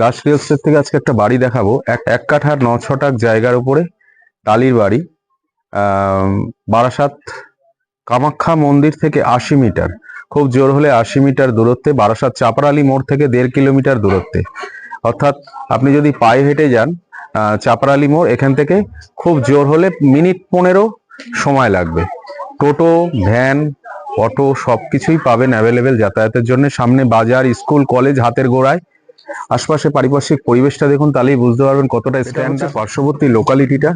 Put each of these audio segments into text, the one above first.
Das real estate থেকে আজকে একটা বাড়ি দেখাবো। এক এক কাঠার ন ছটাক জায়গার উপরে টালির বাড়ি। বারাসাত কামাখ্যা মন্দির থেকে আশি মিটার। খুব জোর হলে আশি মিটার দূরত্বে, বারাসাত চাপরালি মোড় থেকে দেড় কিলোমিটার দূরত্বে। অর্থাৎ আপনি যদি পায়ে হেঁটে যান চাপরালি মোড়, এখান থেকে খুব জোর হলে মিনিট পনেরো সময় লাগবে। টোটো, ভ্যান, অটো সবকিছুই পাবেন অ্যাভেলেবেল যাতায়াতের জন্য। সামনে বাজার, স্কুল, কলেজ, হাতের গোড়ায়। আশপাশে পারিপার্শ্বিক পরিবেশটা দেখুন তাহলেই বুঝতে পারবেন কতটা স্ট্যান্ড পার্শ্ববর্তী লোকালিটিটা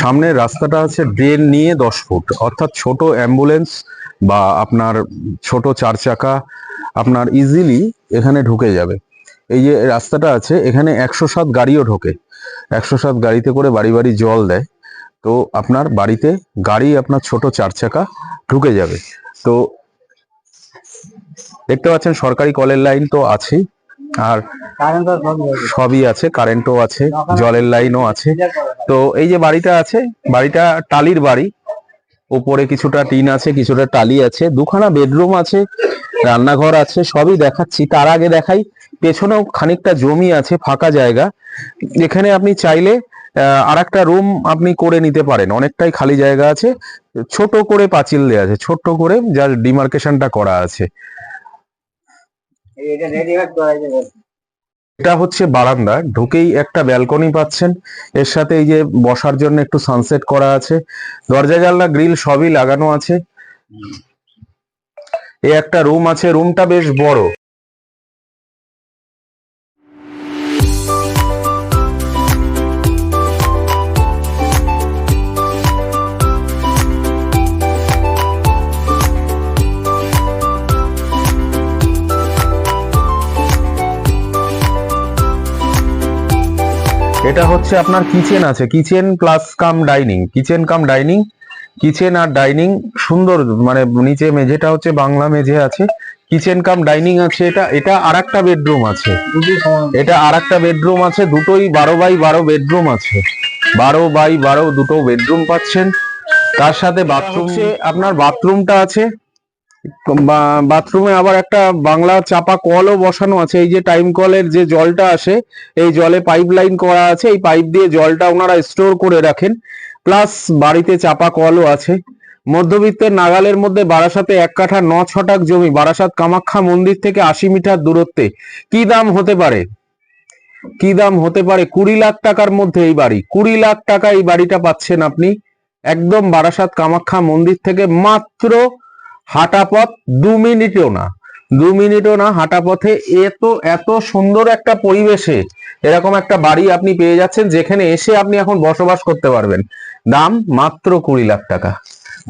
সামনের রাস্তাটা আছে ড্রেন নিয়ে দশ ফুট অর্থাৎ ছোট অ্যাম্বুলেন্স বা আপনার ছোট চার চাকা আপনার ইজিলি এখানে ঢুকে যাবে। এই যে রাস্তাটা আছে এখানে একশো সাত গাড়িও ঢোকে। একশো সাত গাড়িতে করে বাড়ি বাড়ি জল দেয়। তো আপনার বাড়িতে গাড়ি আপনার ছোট চার চাকা ঢুকে যাবে। তো দেখতে পাচ্ছেন সরকারি কলের লাইন তো আছেই। আর সবই আছে কারেন্টও আছে, জলের লাইনও আছে। তো এই যে বাড়িটা আছে, বাড়িটা টালির বাড়ি। উপরে কিছুটা টিন আছে, কিছুটা টালি আছে, দুখানা বেডরুম আছে, রান্নাঘর আছে, সবই দেখাচ্ছি। তার আগে দেখাই, পেছনেও খানিকটা জমি আছে, ফাঁকা জায়গা। এখানে আপনি চাইলে আর একটা রুম আপনি করে নিতে পারেন। অনেকটাই খালি জায়গা আছে, ছোট করে পাঁচিল দেওয়া আছে, ছোট্ট করে যার ডিমার্কেশনটা করা আছে। এটা হচ্ছে বারান্দা, ঢুকেই একটা ব্যালকনি পাচ্ছেন। এর সাথে এই যে বসার জন্য একটু সানসেট করা আছে। দরজা জানলা গ্রিল সবই লাগানো আছে। এ একটা রুম আছে রুমটা বেশ বড়। এটা হচ্ছে আপনার কিচেন আছে। Kitchen plus cum dining kitchen cum dining kitchen আর ডাইনিং সুন্দর মানে নিচে মেঝেটা হচ্ছে বাংলা মেঝে আছে। কিচেন কাম ডাইনিং আছে এটা এটা আর একটা বেডরুম আছে। এটা আর একটা বেডরুম আছে দুটোই বারো বাই বারো বেডরুম আছে। বারো বাই বারো দুটো বেডরুম পাচ্ছেন। তার সাথে বাথরুম আপনার বাথরুমটা আছে। বাথরুমে আবার একটা বাংলা চাপা কলও বসানো আছে। এই যে টাইম কলের যে জলটা আসে, এই জলে পাইপ লাইন করা আছে। এই পাইপ দিয়ে জলটা ওনারা স্টোর করে রাখেন। প্লাস বাড়িতে চাপা কলও আছে। মধ্যবিত্তের নাগালের মধ্যে বারাসাতে এক কাঠা ন ছটাক জমি, বারাসাত কামাখ্যা মন্দির থেকে আশি মিটার দূরত্বে। কি দাম হতে পারে? কি দাম হতে পারে? কুড়ি লাখ টাকার মধ্যে এই বাড়ি। কুড়ি লাখ টাকা এই বাড়িটা পাচ্ছেন আপনি। একদম বারাসাত কামাখ্যা মন্দির থেকে মাত্র হাঁটা পথ দু মিনিটও না। দু মিনিটও না হাঁটা পথে এত এত সুন্দর একটা পরিবেশে এরকম একটা বাড়ি আপনি পেয়ে যাচ্ছেন, যেখানে এসে আপনি এখন বসবাস করতে পারবেন। দাম মাত্র কুড়ি লাখ টাকা।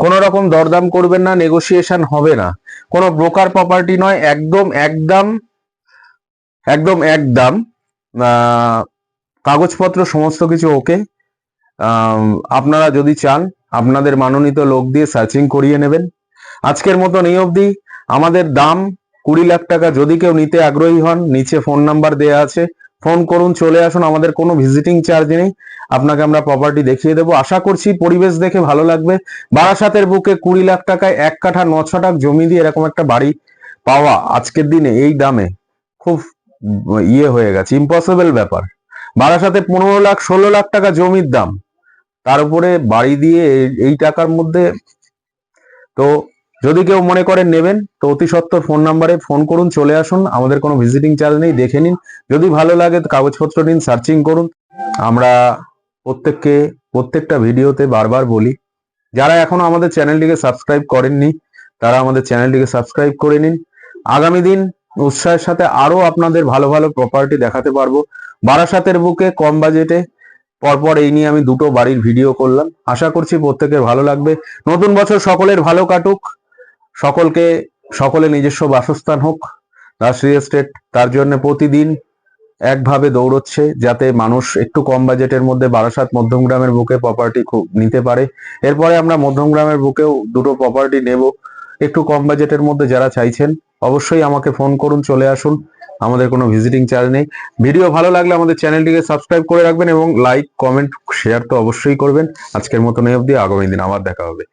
কোন রকম দরদাম করবেন না নেগোসিয়েশন হবে না। কোনো ব্রোকার প্রপার্টি নয়, একদম একদম একদম একদম কাগজপত্র সমস্ত কিছু ওকে। আপনারা যদি চান, আপনাদের মানোনীত লোক দিয়ে সার্চিং করিয়ে নেবেন। আজকের মতন এই অবধি। আমাদের দাম কুড়ি লাখ টাকা যদি কেউ নিতে আগ্রহী হন, নিচে ফোন নাম্বার দেয়া আছে। ফোন করুন, চলে আসুন, আমাদের কোনো ভিজিটিং চার্জ নেই। আপনাকে আমরা প্রপার্টি দেখিয়ে দেবো। আশা করছি পরিবেশ দেখে ভালো লাগবে। বারাসাতের বুকে কুড়ি লাখ টাকায় এক কাঠা ন ছটাক জমি দিয়ে এরকম একটা বাড়ি পাওয়া আজকের দিনে এই দামে খুব ইয়ে হয়ে গেছে। ইম্পসিবল ব্যাপার। বারাসাতে পনেরো লাখ, ষোলো লাখ টাকা জমির দাম। তার উপরে বাড়ি দিয়ে এই- এই টাকার মধ্যে তো যদি কেউ মনে করেন নেবেন, তো অতি সত্তর ফোন নাম্বারে ফোন করুন, চলে আসুন। আমাদের কোনো ভিজিটিং চার্জ নেই, দেখে নিন। যদি ভালো লাগে কাগজপত্র নিন সার্চিং করুন। আমরা প্রত্যেককে, প্রত্যেকটা ভিডিওতে বারবার বলি, যারা এখনও আমাদের চ্যানেলটিকে সাবস্ক্রাইব করেননি, তারা আমাদের চ্যানেলটিকে সাবস্ক্রাইব করে নিন। আগামী দিন উৎসাহের সাথে আরও আপনাদের ভালো ভালো প্রপার্টি দেখাতে পারব। বারাসাতের বুকে, কম বাজেটে পরপর এই নিয়ে আমি দুটো বাড়ির ভিডিও করলাম। আশা করছি প্রত্যেকের ভালো লাগবে। নতুন বছর সকলের ভালো কাটুক। সকলকে, সকলে নিজস্ব বাসস্থান হোক রিয়েল এস্টেট তার জন্য প্রতিদিন একভাবে দৌড়চ্ছে যাতে মানুষ একটু কম বাজেটের মধ্যে বারাসাত মধ্যমগ্রামের বুকে প্রপার্টি নিতে পারে। এরপরে আমরা মধ্যমগ্রামের বুকেও দুটো প্রপার্টি নেব। একটু কম বাজেটের মধ্যে যারা চাইছেন, অবশ্যই আমাকে ফোন করুন, চলে আসুন। আমাদের কোনো ভিজিটিং চার্জ নেই। ভিডিও ভালো লাগলে আমাদের চ্যানেলটিকে সাবস্ক্রাইব করে রাখবেন এবং লাইক কমেন্ট শেয়ার তো অবশ্যই করবেন। আজকের মতন এই অবধি, আগামী দিন আবার দেখা হবে।